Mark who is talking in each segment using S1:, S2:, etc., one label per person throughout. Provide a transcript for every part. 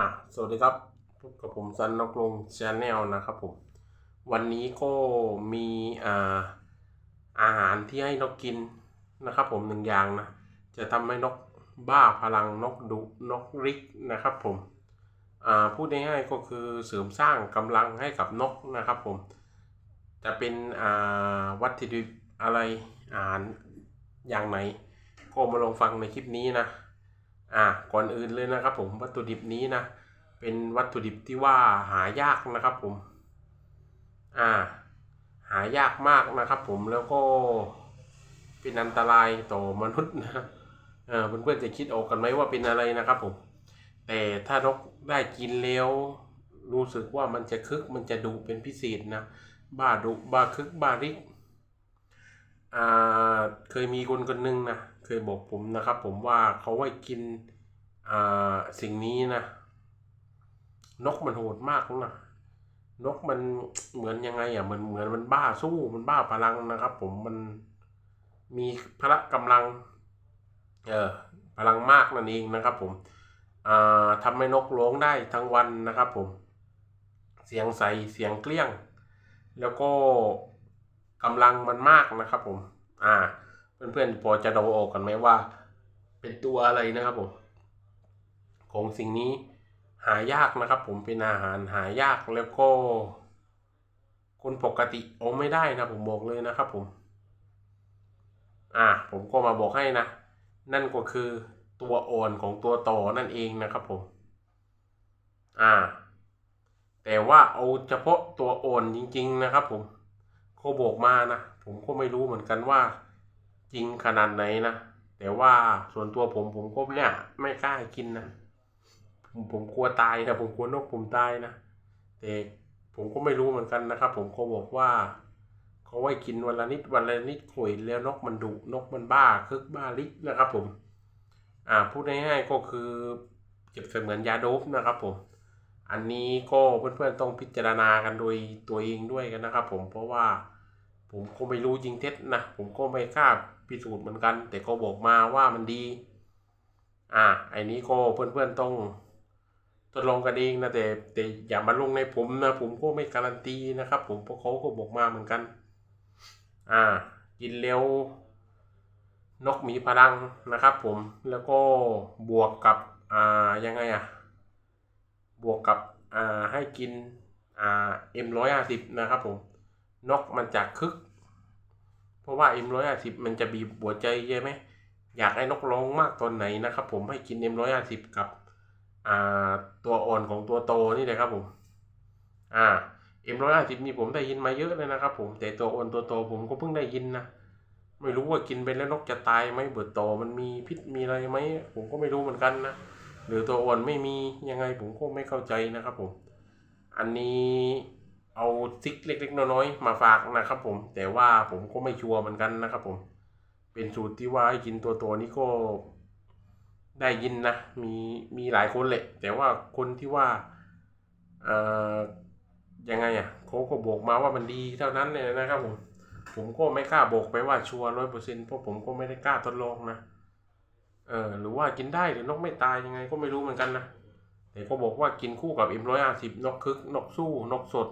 S1: อะสวัสดีครับพบกับผมซันนกลงชาแนลนะครับผม วันนี้ก็มีอ่าอาหารที่ให้นกกินนะครับ ผมหนึ่งอย่างนะ จะทำให้นกบ้าพลังนกดุนกริกนะครับ ผมอ่าพูดง่ายๆก็คือเสริมสร้างกำลังให้กับนกนะครับ ผม จะเป็นอ่าวัตถุดิบอะไรอาหารอย่างไหนก็มาลองฟังในคลิปนี้นะ อ่าก่อนอื่นเลยนะครับ ผมวัตถุดิบนี้นะเป็นวัตถุดิบที่ว่าหายากนะครับ ผม อ่า หายากมากนะครับ ผมแล้วก็เป็นอันตรายต่อมนุษย์นะเออเพื่อนๆจะคิดออกกันไหมว่าเป็นอะไรนะครับ ผม แต่ถ้านกได้กินแล้ว รู้สึกว่ามันจะคึกมันจะดุเป็นพิเศษนะบ้าดุบ้าคึกบ้าริกอ่าเคยมีคนคนหนึ่งนะ เคยบอกผมนะครับ ผมว่าเขาไว้กินอ่าสิ่งนี้นะ นกมันโหดมากนะนกมันเหมือนยังไงอะเหมือนเหมือนมันบ้าสู้มันบ้าพลังนะครับ ผมมันมีพละกำลัง เออพลังมากนั่นเองนะครับ ผมอ่าทำให้นกร้องได้ทั้งวันนะครับ ผม เสียงใสเสียงเกลี้ยง แล้วก็กำลังมันมากนะครับ ผม อ่า เพื่อนๆพอจะเดาออกกันไหมว่า เป็นตัวอะไรนะครับผม ของสิ่งนี้หายากนะครับผมเป็นอาหารหายากแล้วก็ คนปกติเอาไม่ได้นะผมบอกเลยนะครับผม อ่าผมก็มาบอกให้นะ นั่นก็คือตัวอ่อนของตัวต่อนั่นเองนะครับผม อ่า แต่ว่าเอาเฉพาะตัวอ่อนจริง ๆ นะครับผมเขาบอกมานะผมก็ไม่รู้เหมือนกันว่า จริงขนาดไหนนะ แต่ว่าส่วนตัวผมผมก็เนี่ยไม่กล้ากินนะ ผมผมกลัวตายนะผมกลัวนกผมตายนะแต่ผมก็ไม่รู้เหมือนกันนะครับ ผมเขาบอกว่าเขาไว้กินวันละนิดวันละนิดข่อยแล้วนกมันดุนกมันบ้าคึกบ้าลิกนะครับ ผม อ่าพูดง่ายๆก็คือเก็บเสมือนยาโดบนะครับ ผม อันนี้ก็เพื่อนๆต้องพิจารณากันโดยตัวเองด้วยกันนะครับ ผมเพราะว่าผมก็ไม่รู้จริงเท็จนะ ผมก็ไม่กล้า พิสูจน์เหมือนกัน แต่เขาบอกมาว่ามันดี อ่าไอ้นี้ก็เพื่อนๆต้องทดลองกันเองนะแต่แต่อย่ามาลงในผมนะ ผมก็ไม่การันตีนะครับ ผมเพราะเขาก็บอกมาเหมือนกัน อ่า กินเร็วนกมีพลังนะครับ ผมแล้วก็บวกกับอ่ายังไงอะบวกกับอ่าให้กินอ่าเอ็มร้อยห้าสิบนะครับผมนกมันจะคึก ราะว่าเอ็มร้อยห้าสิบมันจะบีบหัวใจใช่ไหมอยากให้นกร้องมากตอนไหนนะครับ ผมให้กินเอ็มร้อยห้าสิบกับอ่าตัวอ่อนของตัวโตนี่เลยครับผมอ่าเอ็มร้อยห้าสิบนี่ผมได้ยินมาเยอะเลยนะครับ ผมแต่ตัวอ่อนตัวโตผมก็เพิ่งได้ยินนะไม่รู้ว่ากินไปแล้วนกจะตายไหมเบิดโตมันมีพิษมีอะไรไหมผมก็ไม่รู้เหมือนกันนะหรือตัวอ่อนไม่มียังไงผมก็ไม่เข้าใจนะครับผม อันนี้ เอาซิกเล็ก ๆ น้อยๆมาฝากนะครับ ผม แต่ว่าผมก็ไม่ชัวร์เหมือนกันนะครับ ผม เป็นสูตรที่ว่าให้กินตัวตัวนี้ก็ได้ยินนะมีมีหลายคนแหละ แต่ว่าคนที่ว่าเอ่อยังไงอะเขาก็บอกมาว่ามันดีเท่านั้นเลยนะครับผมผมก็ไม่กล้าบอกไปว่าชัวร์ร้อยเปอร์เซ็นต์เพราะผมก็ไม่ได้กล้าทดลองนะเออหรือว่ากินได้หรือนกไม่ตายยังไงก็ไม่รู้เหมือนกันนะแต่ก็บอกว่ากินคู่กับเอ็มร้อยห้าสิบนกคึกนกสู้นกสด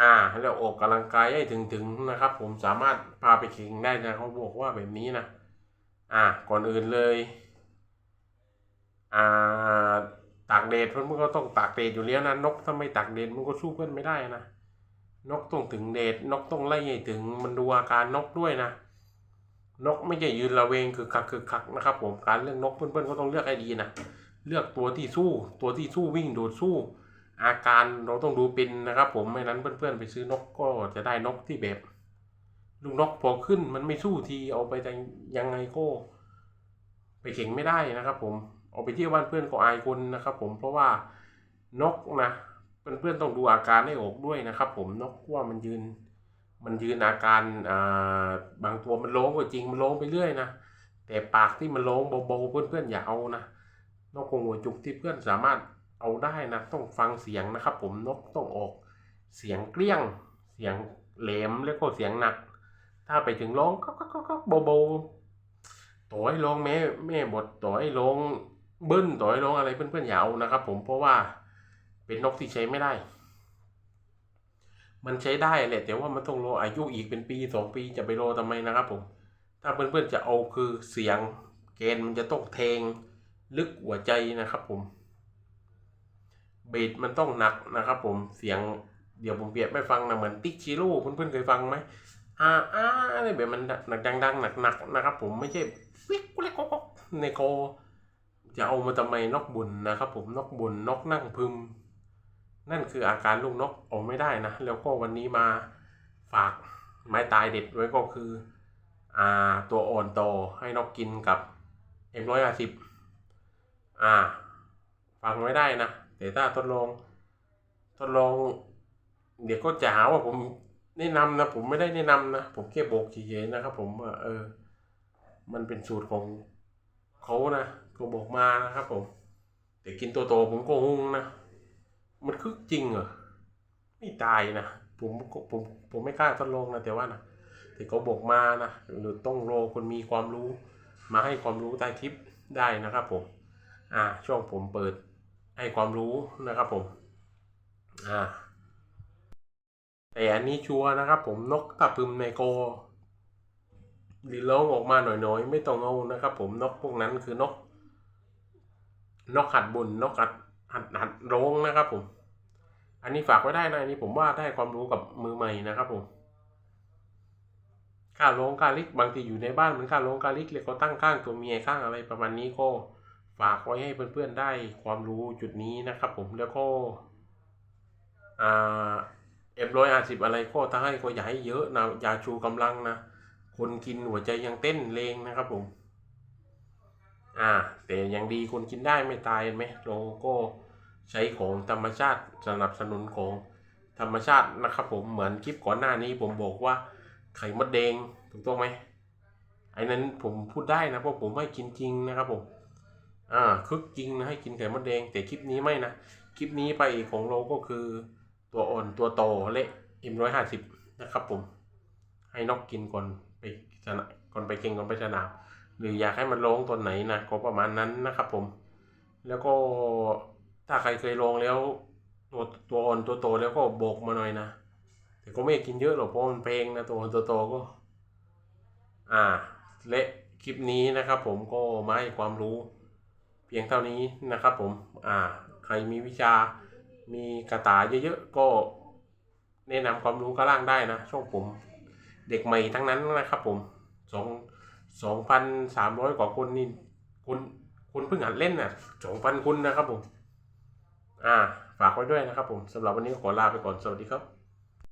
S1: อ่าแล้วออกกำลังกายให้ถึงถึงนะครับ ผมสามารถพาไปแข่งได้นะเขาบอกว่าแบบนี้นะอ่าก่อนอื่นเลยอ่าตากแดดเพื่อนมันก็ต้องตากแดดอยู่แล้วนะนกถ้าไม่ตากแดดมันก็สู้เพื่อนไม่ได้นะนกต้องถึงแดดนกต้องไล่ให้ถึงมันดูอาการนกด้วยนะ นกไม่ใช่ยืนระเวงคือคักคือคักนะครับ ผมการเลือกนกเพื่อนๆก็ต้องเลือกให้ดีนะเลือกตัวที่สู้ ตัวที่สู้วิ่งโดดสู้ อาการเราต้องดูเป็นนะครับ ผมไม่นั้นเพื่อนๆไปซื้อนกก็จะได้นกที่แบบ ลูกนกพอขึ้นมันไม่สู้ทีเอาไปแต่ยังไงก็ ไปเข่งไม่ได้นะครับ ผมเอาไปเที่ยวบ้านเพื่อนก็อายคนนะครับ ผมเพราะว่านกนะเพื่อนๆต้องดูอาการให้ออกด้วยนะครับ ผมนกว่ามันยืน มันยืนอาการอ่าบางตัวมันร้องก็จริงมันร้องไปเรื่อยนะแต่ปากที่มันร้องเบาๆเพื่อนๆอย่าเอานะนกคงหัวจุกที่เพื่อนสามารถ เอาได้นะ ต้องฟังเสียงนะครับ ผมนกต้องออก เสียงเกลี้ยง เสียงแหลมแล้วก็เสียงหนัก ถ้าไปถึงร้องก็ก็ก็ก็เบาๆต่อให้ร้องแม่แม่บทต่อให้ร้องเบิ้ลต่อยร้องอะไรเพื่อนๆอย่าเอานะครับ ผมเพราะว่าเป็นนกที่ใช้ไม่ได้ มันใช้ได้แหละแต่ว่ามันต้องรออายุอีกเป็นปีสองปีจะไปรอทำไมนะครับผม ถ้าเพื่อนๆจะเอาคือเสียงเกณฑ์มันจะต้องแทง ลึกหัวใจนะครับผม เบสมันต้องหนักนะครับผมเสียงเดี๋ยวผมเปรียบไม่ฟังนะเหมือนติ๊กชิโร่เพื่อนๆเคยฟังไหมอ่าอ่าอะไรแบบมันหนักดังๆหนักๆนะครับ ผมไม่ใช่วิกกุเล็กก๊อกในคจะเอามาทำไมนกบุญนะครับ ผมนกบุญนกนั่งพึม นั่นคืออาการลูกนกออกไม่ได้นะ แล้วก็วันนี้มาฝากไม้ตายเด็ดไว้ก็คืออ่าตัวอ่อนโตให้นกกินกับเอ็มร้อยห้าสิบอ่า ฟังไว้ได้นะ แต่ถ้าทดลอง ทดลอง เดี๋ยวก็จะหาว่าผมแนะนำนะผมไม่ได้แนะนำนะผมแค่บอกเฉยๆนะครับ ผมว่าเออ มันเป็นสูตรของเขานะก็บอกมานะครับ ผม แต่กินตัวโตผมก็งงนะมันคือจริงเหรอไม่ตายนะผมผมผมไม่กล้าทดลองนะแต่ว่านะแต่เขาบอกมานะหรือต้องรอคนมีความรู้ มาให้ความรู้ใต้คลิปได้นะครับ ผม อ่าช่วงผมเปิด ให้ความรู้นะครับผมอ่าแต่อันนี้ชัวร์นะครับผมนกตะพึมในโกหรือร้องออกมาหน่อยๆ ไม่ต้องเอานะครับ ผมนกพวกนั้นคือนก นกหัดบุญนกหัดหัดหัดร้องนะครับผม อันนี้ฝากไว้ได้นะอันนี้ผมว่าได้ความรู้กับมือใหม่นะครับผมค่าร้องค่าลิกบางทีอยู่ในบ้านเหมือนค่าร้องค่าลิกเลยก็ตั้งข้างตัวเมียข้างอะไรประมาณนี้ก็ ฝากไว้ให้เพื่อนๆได้ความรู้จุดนี้นะครับผมแล้วก็เอ็มร้อยอาสิบอะไรก็ถ้าให้ก็อย่าให้เยอะนะอย่าชูกำลังนะคนกินหัวใจยังเต้นเลงนะครับผมอ่าแต่ยังดีคนกินได้ไม่ตายเห็นไหมเราก็ใช้ของธรรมชาติสนับสนุนของธรรมชาตินะครับผมเหมือนคลิปก่อนหน้านี้ผมบอกว่าไข่มดแดงถูกต้องไหมไอ้นั้นผมพูดได้นะเพราะผมให้กินจริงนะครับผม อ่าคึกจริงนะให้กินไข่มดแดง แต่คลิปนี้ไม่นะ คลิปนี้ไปของเราก็คือตัวอ่อนตัวโตเละอิมร้อยห้าสิบนะครับผม ให้นกกินก่อนไปชนะก่อนไปเก่งก่อนไปสนามหรืออยากให้มันลงตัวไหนนะก็ประมาณนั้นนะครับผม แล้วก็ถ้าใครเคยลงแล้ว ตัวตัวอ่อนตัวโตแล้วก็โบกมาหน่อยนะแต่ก็ไม่กินเยอะหรอกเพราะมันเพลงนะตัวอ่อนตัวโตก็ อ่าและคลิปนี้นะครับผมก็มาให้ความรู้ เพียงเท่านี้นะครับผมอ่าใครมีวิชา มีกระตาเยอะๆก็แนะนำความรู้ก็ล่างได้นะช่องผมเด็กใหม่ทั้งนั้นนะครับผมสองสองพันสามร้อยกว่าคนนี่คุณคุณเพิ่งหัดเล่นน่ะสองพันคนนะครับผม อ่า ฝากไว้ด้วยนะครับผมสำหรับวันนี้ก็ขอลาไปก่อน สวัสดีครับ